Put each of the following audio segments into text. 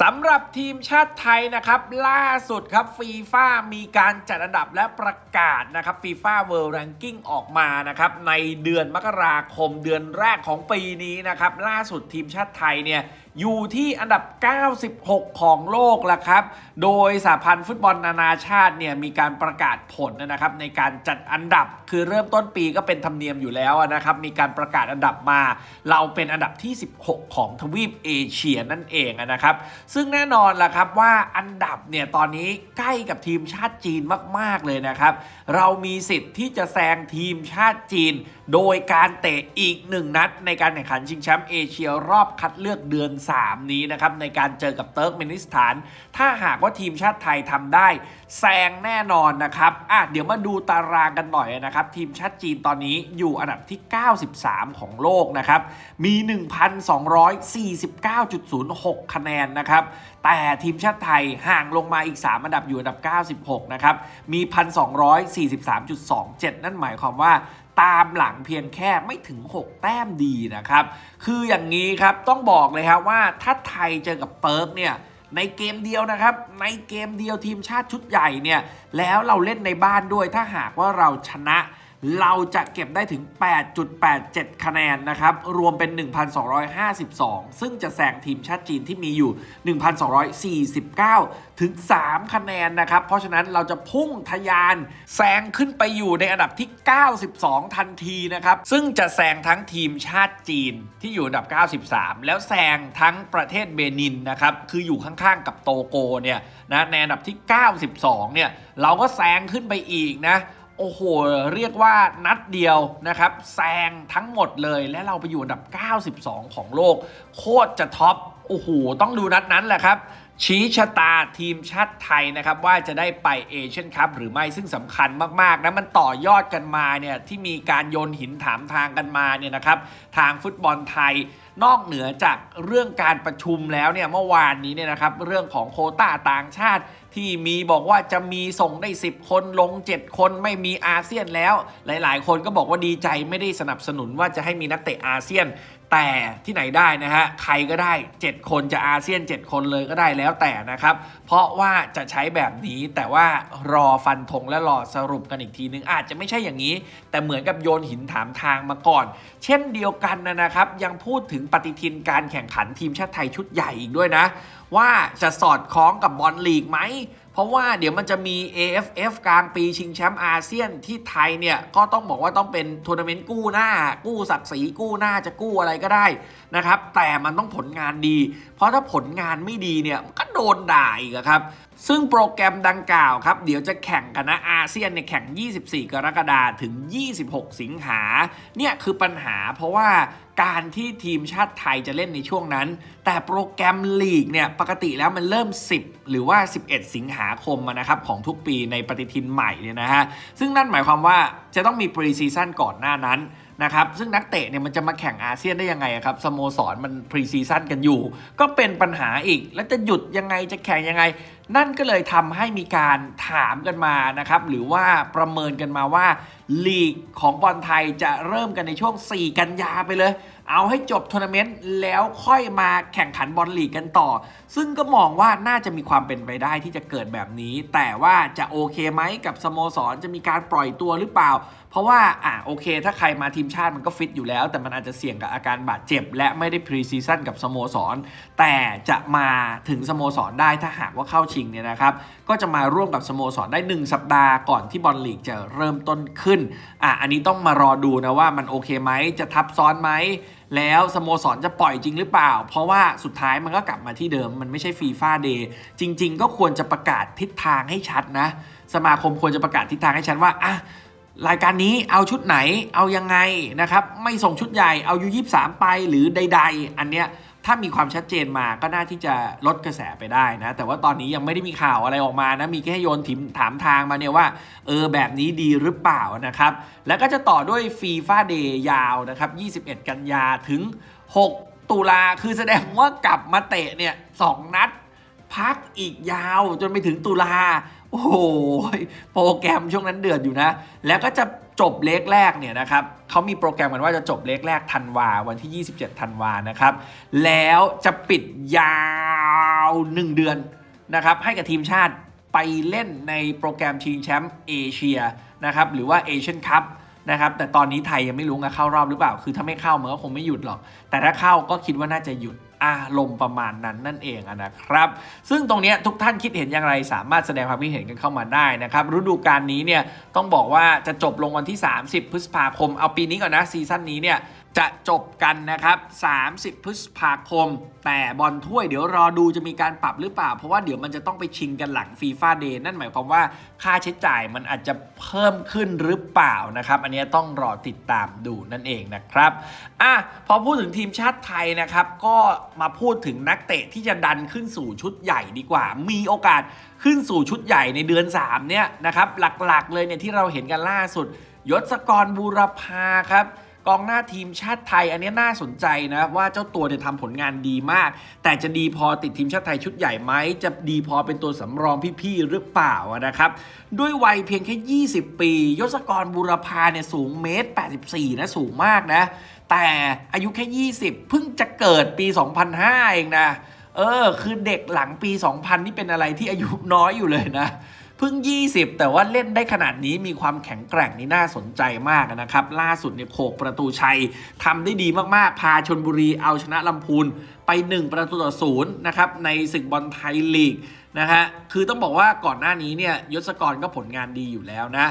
สำหรับทีมชาติไทยนะครับ ล่าสุดครับฟีฟ่ามีการจัดอันดับและประกาศนะครับฟีฟ่าเวิลด์แรงกิ้งออกมานะครับในเดือนมกราคมเดือนแรกของปีนี้นะครับ ล่าสุดทีมชาติไทยเนี่ยอยู่ที่อันดับ 96 ของโลกแล้วครับ โดยสหพันธ์ฟุตบอลนานาชาติเนี่ยมีการประกาศผลนะครับในการจัดอันดับ คือเริ่มต้นปีก็เป็นธรรมเนียมอยู่แล้วนะครับ มีการประกาศอันดับมา เราเป็นอันดับที่ 16 ของทวีปเอเชียนั่นเองนะครับ ซึ่งแน่นอนล่ะครับว่าอันดับเนี่ยตอนนี้ใกล้กับทีมชาติจีนมาก ๆ เลยนะครับ เรามีสิทธิ์ที่จะแซงทีมชาติจีน โดยการเตะอีกหนึ่งนัดในการแข่งขันชิงแชมป์เอเชียรอบคัดเลือกเดือน 3 นี้นะครับ ในการเจอกับเติร์กเมนิสถาน ถ้าหากว่าทีมชาติไทยทำได้แซงแน่นอนนะครับอะเดี๋ยวมาดูตารางกันหน่อยนะครับ ทีมชาติจีนตอนนี้อยู่อันดับที่ 93 ของโลกนะครับ มี 1,249.06 คะแนนนะครับ แต่ทีมชาติไทยห่างลงมาอีก 3 อันดับอยู่อันดับ 96 นะครับ มี 1,243.27 นั่นหมายความว่าตามหลังเพียงแค่ไม่ถึง 6 แต้มดีนะครับ คืออย่างนี้ครับต้องบอกเลยครับว่าถ้าไทยเจอกับเปิร์กเนี่ยในเกมเดียวนะครับ ในเกมเดียวทีมชาติชุดใหญ่เนี่ยแล้วเราเล่นในบ้านด้วยถ้าหากว่าเราชนะ เราจะเก็บได้ถึง 8.87 คะแนนนะครับ รวมเป็น 1,252 ซึ่งจะแซงทีมชาติจีนที่มีอยู่ 1,249 ถึง 3 คะแนนนะครับ เพราะฉะนั้นเราจะพุ่งทะยานแซงขึ้นไปอยู่ในอันดับที่ 92 ทันทีนะครับ ซึ่งจะแซงทั้งทีมชาติจีนที่อยู่อันดับ 93 แล้วแซงทั้งประเทศเบนินนะครับ คืออยู่ข้างๆ กับโตโกเนี่ยนะในอันดับที่ 92 เนี่ย เราก็แซงขึ้นไปอีกนะ โอ้โห เรียกว่านัดเดียวนะครับแซงทั้งหมดเลยและเราไปอยู่อันดับ 92 ของโลก โคตรจะท็อป โอ้โห ต้องดูนัดนั้นแหละครับ ชี้ชะตาทีมชาติไทยนะครับ ว่าจะได้ไปเอเชียนคัพหรือไม่ซึ่งสำคัญมาก ๆ นะ มันต่อยอดกันมาเนี่ย ที่มีการโยนหินถามทางกันมาเนี่ยนะครับ ทางฟุตบอลไทย นอกเหนือจากเรื่องการประชุมแล้วเนี่ยเมื่อวานนี้เนี่ยนะครับเรื่องของโคต้าต่างชาติที่มีบอกว่าจะมีส่งได้ 10 คนลง 7 คนไม่มีอาเซียนแล้ว หลาย ๆ คนก็บอกว่าดีใจไม่ได้สนับสนุนว่าจะให้มีนักเตะอาเซียน แต่ที่ไหนได้นะฮะใครก็ได้ 7 คนจะอาเซียน 7 คนเลยก็ได้แล้วแต่นะครับ เพราะว่าจะใช้แบบนี้แต่ว่ารอฟันธงและรอสรุปกันอีกทีนึงอาจจะไม่ใช่อย่างนี้ แต่เหมือนกับโยนหินถามทางมาก่อน เช่นเดียวกันนะครับ ยังพูดถึงปฏิทินการแข่งขันทีมชาติไทยชุดใหญ่อีกด้วยนะ ว่าจะสอดคล้องกับบอลลีกไหม เพราะว่าเดี๋ยวมันจะมี AFF กลางปีชิงแชมป์อาเซียนที่ไทยเนี่ย ก็ต้องบอกว่าต้องเป็นทัวร์นาเมนต์กู้หน้า กู้ศักดิ์ศรีกู้หน้าจะกู้อะไรก็ได้นะครับ แต่มันต้องผลงานดี เพราะถ้าผลงานไม่ดีเนี่ยก็โดนด่าอีกครับ ซึ่งโปรแกรมดังกล่าวครับ เดี๋ยวจะแข่งกันนะอาเซียนเนี่ยแข่ง 24 กรกฎาคมถึง 26 สิงหาเนี่ยคือปัญหาเพราะว่าการที่ทีมชาติไทยจะเล่นในช่วงนั้น แต่โปรแกรมลีกเนี่ยปกติแล้วมันเริ่ม 10 หรือว่า 11 สิงหาคมนะครับของทุกปีในปฏิทินใหม่เนี่ยนะฮะซึ่งนั่นหมายความว่าจะต้องมีปรีซีซั่นก่อนหน้านั้นนะครับซึ่งนักเตะเนี่ยมันจะมาแข่งอาเซียนได้ยังไงครับสโมสรมันพรีซีซั่นกันอยู่ ก็เป็นปัญหาอีก แล้วจะหยุดยังไงจะแข่งยังไงนั่นก็เลยทำให้มีการถามกันมานะครับ หรือว่าประเมินกันมาว่า ลีกของบอลไทยจะเริ่มกันในช่วง 4 กันยาไปเลย เอาให้จบทัวร์นาเมนต์แล้วค่อยมาแข่งขันบอลลีกกันต่อ ซึ่งก็มองว่าน่าจะมีความเป็นไปได้ที่จะเกิดแบบนี้ แต่ว่าจะโอเคไหมกับสโมสรจะมีการปล่อยตัวหรือเปล่า เพราะว่าอะโอเค ถ้าใครมาทีมชาติมันก็ฟิตอยู่แล้ว แต่มันอาจจะเสี่ยงกับอาการบาดเจ็บ และไม่ได้พรีซีซั่นกับสโมสร แต่จะมาถึงสโมสรได้ถ้าหากว่าเข้าชิงเนี่ยนะครับ ก็จะมาร่วมกับสโมสรได้ 1 สัปดาห์ก่อนที่บอลลีกจะเริ่มต้นขึ้นอะอันนี้ต้องมารอดูนะว่ามันโอเคไหมจะทับซ้อนไหมแล้วสโมสรจะปล่อยจริงหรือเปล่า เพราะว่าสุดท้ายมันก็กลับมาที่เดิม มันไม่ใช่ฟีฟ่าเดย์จริง ๆ ก็ควรจะประกาศทิศทางให้ชัดนะ สมาคมควรจะประกาศทิศทางให้ชัดว่าอะ รายการนี้เอาชุดไหนเอายังไงนะครับ ไม่ส่งชุดใหญ่เอายูยี่สามไปหรือใด ๆ อันเนี้ยถ้ามีความชัดเจนมาก็น่าที่จะลดกระแสไปได้นะ แต่ว่าตอนนี้ยังไม่ได้มีข่าวอะไรออกมานะ มีแค่โยนถิมถามทางมาเนี่ยว่า เออแบบนี้ดีหรือเปล่านะครับ แล้วก็จะต่อด้วยฟีฟ่าเดย์ยาวนะครับ 21 กันยาถึง 6 ตุลาคือแสดงว่ากลับมาเตะเนี่ยสองนัดพักอีกยาวจนไปถึงตุลา โอ้โหโปรแกรมช่วงนั้นเดือดอยู่นะ แล้วก็จะจบเลกแรกเนี่ยนะครับเขามีโปรแกรมกันว่าจะจบเลกแรกธันวาวันที่ 27ธันวานะครับ แล้วจะปิดยาว 1 เดือนนะครับ ให้กับทีมชาติไปเล่นในโปรแกรมชิงแชมป์เอเชียนะครับ หรือว่าเอเชียนคัพนะครับ แต่ตอนนี้ไทยยังไม่รู้นะเข้ารอบหรือเปล่า คือถ้าไม่เข้ามันก็คงไม่หยุดหรอก แต่ถ้าเข้าก็คิดว่าน่าจะหยุด อารมณ์ประมาณนั้นนั่นเองนะครับ ซึ่งตรงนี้ทุกท่านคิดเห็นอย่างไรสามารถแสดงความคิดเห็นกันเข้ามาได้นะครับฤดูกาลนี้เนี่ยต้องบอกว่าจะจบลงวันที่ 30 พฤษภาคมเอาปีนี้ก่อนนะซีซั่นนี้เนี่ย จะจบกันนะครับ 30 พฤษภาคม แต่บอลถ้วยเดี๋ยวรอดูจะมีการปรับหรือเปล่า เพราะว่าเดี๋ยวมันจะต้องไปชิงกันหลังฟีฟ่าเดย์นั่นหมายความว่าค่าใช้จ่ายมันอาจจะเพิ่มขึ้นหรือเปล่านะครับ อันนี้ต้องรอติดตามดูนั่นเองนะครับอะพอพูดถึงทีมชาติไทยนะครับ ก็มาพูดถึงนักเตะที่จะดันขึ้นสู่ชุดใหญ่ดีกว่า มีโอกาสขึ้นสู่ชุดใหญ่ในเดือน 3 เนี่ยนะครับหลักๆเลยเนี่ยที่เราเห็นกันล่าสุด ยศกรบูรพาครับ กองหน้าทีมชาติไทย อันนี้น่าสนใจนะว่าเจ้าตัวเนี่ยทำผลงานดีมาก แต่จะดีพอติดทีมชาติไทยชุดใหญ่ไหมจะดีพอเป็นตัวสำรองพี่ๆหรือเปล่านะครับ ด้วยวัยเพียงแค่ 20 ปี ยศกรบูรพาเนี่ยสูงเมตร 84 นะสูงมากนะ แต่อายุแค่ 20 เพิ่งจะเกิดปี 2005 เองนะ เออ คือเด็กหลังปี 2000 นี่เป็นอะไรที่อายุน้อยอยู่เลยนะ พิ่ง 20 แต่ว่าเล่นได้ขนาดนี้มีความแข็งแกร่งนี่น่าสนใจมากนะครับ ล่าสุดเนี่ยโขกประตูชัยทำได้ดีมากๆ พาชนบุรีเอาชนะลำพูนไป 1 ประตูต่อศูนย์นะครับ ในศึกบอลไทยลีกนะฮะคือต้องบอกว่าก่อนหน้านี้เนี่ยยศกรก็ผลงานดีอยู่แล้วนะ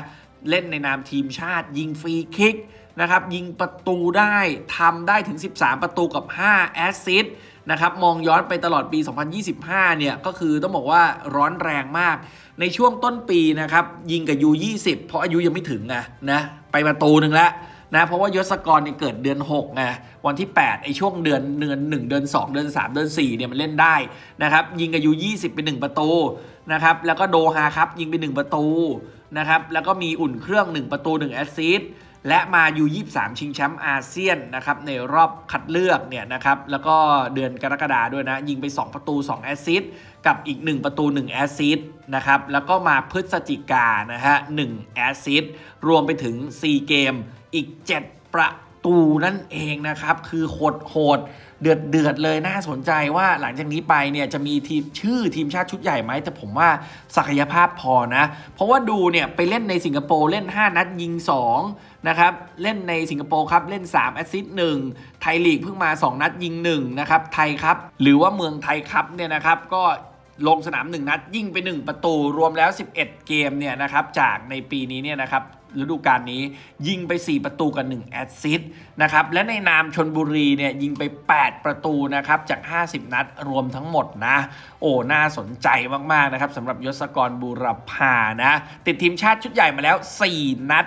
เล่นในนามทีมชาติยิงฟรีคิกนะครับยิงประตูได้ทำได้ถึง 13 ประตูกับ 5 แอสซิสต์ นะครับมองย้อนไปตลอดปี 2025 เนี่ยก็คือต้องบอกว่าร้อนแรงมาก ในช่วงต้นปีนะครับยิงกับยู20 เพราะอายุยังไม่ถึงไงนะไปประตูหนึ่งแล้วนะเพราะว่ายศกรเนี่ยเกิดเดือน6ไงวันที่ 8 ไอช่วงเดือนเดือน 1 เดือน 2 เดือน 3 เดือน 4 เนี่ยมันเล่นได้นะครับยิงกับยู20เป็น1ประตูนะครับแล้วก็โดฮาครับยิงไป 1 ประตูนะครับแล้วก็มีอุ่นเครื่อง 1 ประตู 1 แอสซิสต์ และมายู23 ชิงแชมป์อาเซียนนะครับในรอบคัดเลือกเนี่ยนะครับแล้วก็เดือนกรกฎาด้วยนะ ยิงไป 2 ประตู 2 แอสซิสต์กับอีก 1 ประตู 1 แอสซิสต์นะครับแล้วก็มาพฤศจิกานะฮะ1แอสซิสต์รวมไปถึง 4 เกมอีก 7 ประตูนั่นเองนะครับ คือโหดโหด เดือดเดือดเลยน่าสนใจว่าหลังจากนี้ไปเนี่ยจะมีทีมชื่อทีมชาติชุดใหญ่ไหมแต่ผมว่าศักยภาพพอนะ เพราะว่าดูเนี่ยไปเล่นในสิงคโปร์เล่น 5 นัดยิง2นะครับเล่นในสิงคโปร์ครับเล่น3แอสซิสต์1ไทยลีกเพิ่งมา 2 นัดยิง1นะครับไทยครับหรือว่าเมืองไทยครับเนี่ยนะครับก็ ลงสนาม 1 นัด ยิงไป 1 ประตูรวมแล้ว 11 เกมเนี่ยนะครับจากในปีนี้เนี่ยนะครับฤดูกาลนี้ยิงไป 4 ประตูกับ1แอสซิสต์นะครับและในนามชนบุรีเนี่ยยิงไป 8 ประตูนะครับจาก 50 นัดรวมทั้งหมดนะ โอ้น่าสนใจมาก ๆ นะครับสำหรับยศกรบูรพานะติดทีมชาติชุดใหญ่มาแล้ว 4 นัด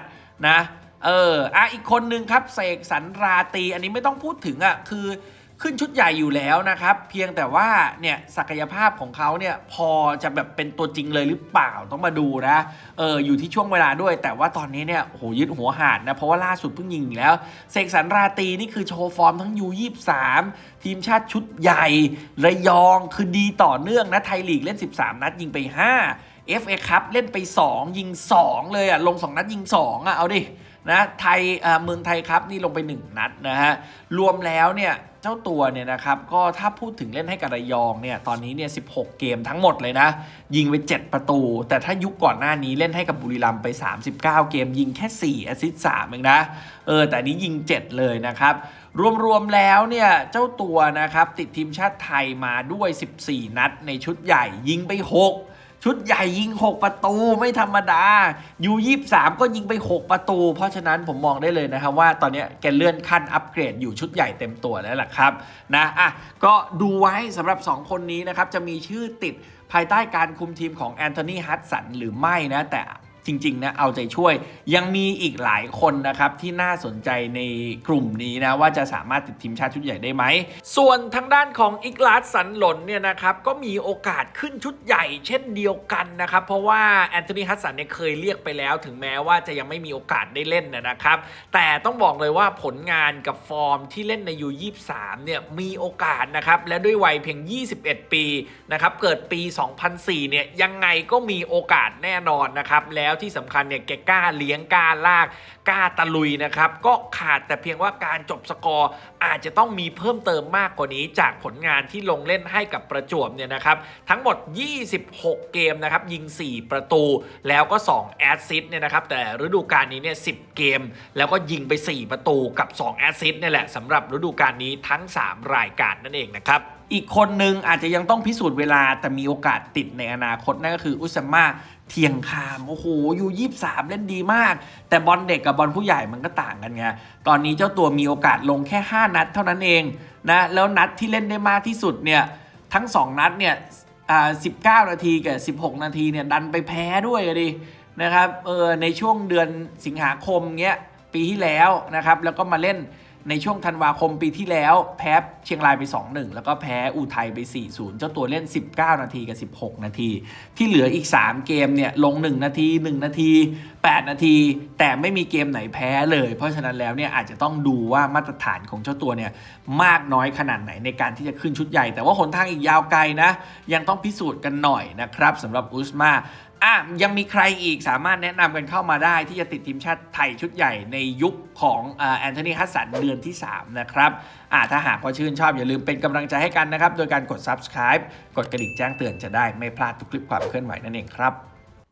นะเอออะอีกคนนึงครับเสกสรรราตีอันนี้ไม่ต้องพูดถึงอะคือ ขึ้นชุดใหญ่อยู่แล้วนะครับ เพียงแต่ว่าเนี่ยศักยภาพของเขาเนี่ยพอจะแบบเป็นตัวจริงเลยหรือเปล่าต้องมาดูนะเอออยู่ที่ช่วงเวลาด้วย แต่ว่าตอนนี้เนี่ยโหยึดหัวหาดนะเพราะว่าล่าสุดเพิ่งยิงแล้ว เสกสรรราตีนี่คือโชว์ฟอร์มทั้งยู23ทีมชาติชุดใหญ่ ระยองคือดีต่อเนื่องนะไทยลีกเล่น 13 นัดยิงไป 5 FA ครับเล่นไป 2 ยิง 2 เลยอะลง 2 นัดยิง 2 อะเอาดิ นะไทยเออเมืองไทยครับนี่ลงไป 1 นัดนะฮะรวมแล้วเนี่ยเจ้าตัวเนี่ยนะครับก็ถ้าพูดถึงเล่นให้กับระยองเนี่ยตอนนี้เนี่ย16 เกมทั้งหมดเลยนะ ยิงไป 7 ประตู แต่ถ้ายุคก่อนหน้านี้เล่นให้กับบุรีรัมย์ไป 39 เกม ยิงแค่4แอสซิสต์3เองนะเออแต่นนี้ยิง 7 เลยนะครับรวมๆแล้วเนี่ยเจ้าตัวนะครับติดทีมชาติไทยมาด้วย 14 นัดในชุดใหญ่ยิงไป 6 ชุดใหญ่ยิง 6 ประตูไม่ธรรมดายูยี่สามก็ยิงไป 6 ประตู เพราะฉะนั้นผมมองได้เลยนะครับว่าตอนนี้แกเลื่อนขั้นอัปเกรดอยู่ชุดใหญ่เต็มตัวแล้วล่ะครับนะอะก็ดูไว้สำหรับ 2 คนนี้นะครับ จะมีชื่อติดภายใต้การคุมทีมของแอนโทนีฮัตสันหรือไม่นะแต่ จริงๆนะเอาใจช่วย ยังมีอีกหลายคนนะครับที่น่าสนใจในกลุ่มนี้นะว่าจะสามารถติดทีมชาติชุดใหญ่ได้ไหม ส่วนทางด้านของอิกลาสสันหลนเนี่ยนะครับก็มีโอกาสขึ้นชุดใหญ่เช่นเดียวกันนะครับ เพราะว่าแอนโทนีฮัตสันเนี่ยเคยเรียกไปแล้ว ถึงแม้ว่าจะยังไม่มีโอกาสได้เล่นนะครับ แต่ต้องบอกเลยว่าผลงานกับฟอร์มที่เล่นในยู23เนี่ยมีโอกาสนะครับและด้วยวัยเพียง 21 ปีนะครับเกิดปี 2004เนี่ยยังไงก็มีโอกาสแน่นอนนะครับแล้วแล้วที่สำคัญเนี่ยแกกล้าเลี้ยงกล้าลากกล้าตะลุยนะครับ ก็ขาดแต่เพียงว่าการจบสกอร์อาจจะต้องมีเพิ่มเติมมากกว่านี้จากผลงานที่ลงเล่นให้กับประจวบเนี่ยนะครับทั้งหมด 26 เกมนะครับยิง 4 ประตูแล้วก็ 2 แอสซิสต์เนี่ยนะครับแต่ฤดูกาลนี้เนี่ย10 เกม แล้วก็ยิงไป 4 ประตูกับ 2 แอสซิสต์เนี่ยแหละสำหรับฤดูกาลนี้ทั้ง 3 รายการนั่นเองนะครับ อีกคนหนึ่งอาจจะยังต้องพิสูจน์เวลาแต่มีโอกาสติดในอนาคตนั่นก็คืออุสมาเทียงคาม โอ้โหอยู่ยี่สามเล่นดีมาก แต่บอลเด็กกับบอลผู้ใหญ่มันก็ต่างกันไงตอนนี้เจ้าตัวมีโอกาสลงแค่ 5 นัดเท่านั้นเองนะแล้วนัดที่เล่นได้มากที่สุดเนี่ยทั้ง 2 นัดเนี่ยอ่า19 นาทีกับ 16 นาทีเนี่ยดันไปแพ้ด้วยดินะครับเออในช่วงเดือนสิงหาคมเงี้ยปีที่แล้วนะครับแล้วก็มาเล่น ในช่วงธันวาคมปีที่แล้วแพ้เชียงรายไป 2-1 แล้วก็แพ้อูไทยไป 4-0 เจ้าตัวเล่น 19 นาทีกับ 16 นาที ที่เหลืออีก 3 เกมเนี่ยลง 1 นาที 1 นาที 8 นาที แต่ไม่มีเกมไหนแพ้เลย เพราะฉะนั้นแล้วเนี่ยอาจจะต้องดูว่ามาตรฐานของเจ้าตัวเนี่ยมากน้อยขนาดไหนในการที่จะขึ้นชุดใหญ่ แต่ว่าหนทางอีกยาวไกลนะยังต้องพิสูจน์กันหน่อยนะครับสำหรับอุสมา อะยังมีใครอีกสามารถแนะนำกันเข้ามาได้ที่จะติดทีมชาติไทยชุดใหญ่ในยุคของแอนโทนีฮัสสันเดือนที่ 3 นะครับอะถ้าหากพอชื่นชอบอย่าลืมเป็นกำลังใจให้กันนะครับ โดยการกด subscribe กดกระดิ่งแจ้งเตือนจะได้ไม่พลาดทุกคลิปความเคลื่อนไหวนั่นเองครับ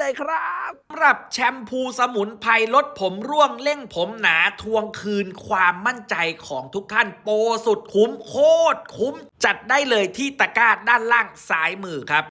เลยครับสำหรับแชมพูสมุนไพรลดผมร่วงเร่งผมหนาทวงคืนความมั่นใจของทุกท่านโปรสุดคุ้มโคตรคุ้มจัดได้เลยที่ตะกร้าด้านล่างซ้ายมือครับ